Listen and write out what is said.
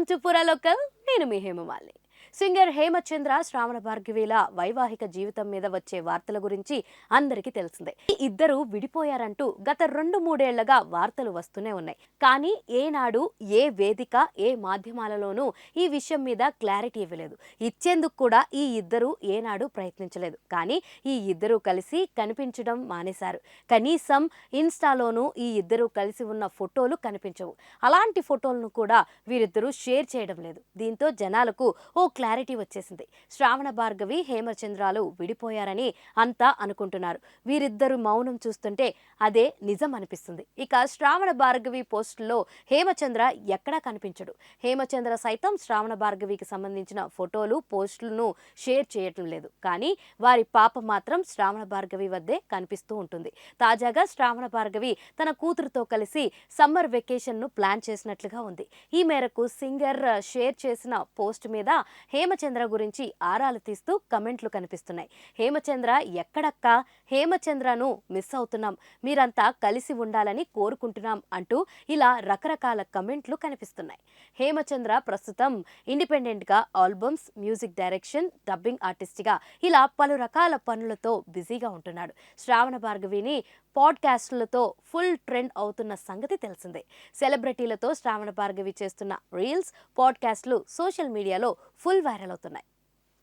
Welcome to పురా local నేను మీ హేమమాలి సింగర్ హేమచంద్ర శ్రావణ భార్గవిల వైవాహిక జీవితం మీద వచ్చే వార్తల గురించి అందరికీ తెలిసిందే. ఈ ఇద్దరు విడిపోయారంటూ గత రెండు మూడేళ్ళగా వార్తలు వస్తూనే ఉన్నాయి. కానీ ఏనాడు ఏ వేదిక ఏ మాధ్యమాలలోనూ ఈ విషయం మీద క్లారిటీ ఇవ్వలేదు. ఇచ్చేందుకు కూడా ఈ ఇద్దరు ఏనాడు ప్రయత్నించలేదు. కానీ ఈ ఇద్దరు కలిసి కనిపించడం మానేశారు. కనీసం ఇన్స్టాలోనూ ఈ ఇద్దరు కలిసి ఉన్న ఫోటోలు కనిపించవు. అలాంటి ఫోటోలను కూడా వీరిద్దరూ షేర్ చేయడం లేదు. దీంతో జనాలకు ఓ క్లారిటీ వచ్చేసింది. శ్రావణ భార్గవి హేమచంద్రాలు విడిపోయారని అంతా అనుకుంటున్నారు. వీరిద్దరు మౌనం చూస్తుంటే అదే నిజం అనిపిస్తుంది. ఇక శ్రావణ భార్గవి పోస్టుల్లో హేమచంద్ర ఎక్కడా కనిపించడు. హేమచంద్ర సైతం శ్రావణ భార్గవికి సంబంధించిన ఫోటోలు పోస్టులను షేర్ చేయటం లేదు. కానీ వారి పాప మాత్రం శ్రావణ భార్గవి వద్దే కనిపిస్తూ ఉంటుంది. తాజాగా శ్రావణ భార్గవి తన కూతురుతో కలిసి సమ్మర్ వెకేషన్ను ప్లాన్ చేసినట్లుగా ఉంది. ఈ మేరకు సింగర్ షేర్ చేసిన పోస్ట్ మీద హేమచంద్ర గురించి ఆరాలు తీస్తూ కమెంట్లు కనిపిస్తున్నాయి. హేమచంద్ర ఎక్కడక్క? హేమచంద్రను మిస్ అవుతున్నాం. మీరంతా కలిసి ఉండాలని కోరుకుంటున్నాం అంటూ ఇలా రకరకాల కమెంట్లు కనిపిస్తున్నాయి. హేమచంద్ర ప్రస్తుతం ఇండిపెండెంట్గా ఆల్బమ్స్ మ్యూజిక్ డైరెక్షన్ డబ్బింగ్ ఆర్టిస్ట్గా ఇలా పలు రకాల పనులతో బిజీగా ఉంటున్నాడు. శ్రావణ భార్గవిని పాడ్కాస్టులతో ఫుల్ ట్రెండ్ అవుతున్న సంగతి తెలిసిందే. సెలబ్రిటీలతో శ్రావణ భార్గవి చేస్తున్న రీల్స్ పాడ్కాస్ట్లు సోషల్ మీడియాలో ఫుల్ వైరల్ అవుతున్నాయి.